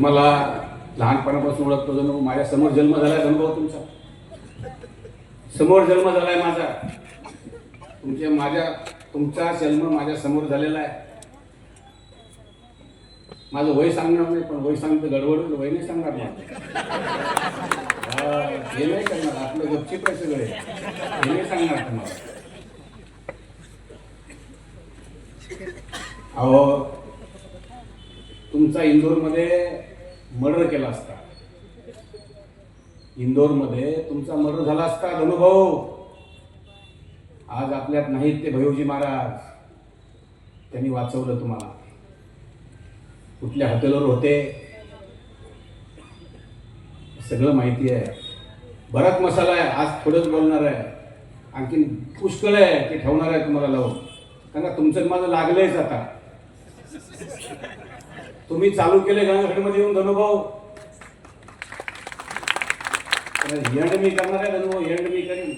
तुम्हाला लहानपणापासून ओळखतो जणू माझ्यासमोर जन्म झालाय अनुभव तुमचा. समोर जन्म झालाय माझा. तुमच्या माझ्या तुमचा जन्म माझ्यासमोर झालेला आहे. माझं वय सांगणार नाही पण वय सांगतं गडबड होईल, वय नाही सांगणार नाही हे नाही करणार आपलं गपचिप आहे सगळे. हे नाही सांगणार तुम्हाला. अहो तुमचा इंदोरमध्ये मर्डर केला असता. इंदोरमध्ये तुमचा मर्डर झाला असता अनुभव आज आपल्यात नाहीत ते भयोजी महाराज. त्यांनी वाचवलं तुम्हाला. कुठल्या हॉटेलवर होते? सगळं माहिती आहे. बराच मसाला आहे आज थोडंच बोलणार आहे. आणखीन पुष्कळ आहे ते ठेवणार आहे तुम्हाला लावून. कारण तुमचं माझं लागलंयच आता. तुम्ही चालू केले गंगाखेडमध्ये येऊन धनुभाऊ एंड मी करणार आहे धनुभाऊ एंड मी करीन.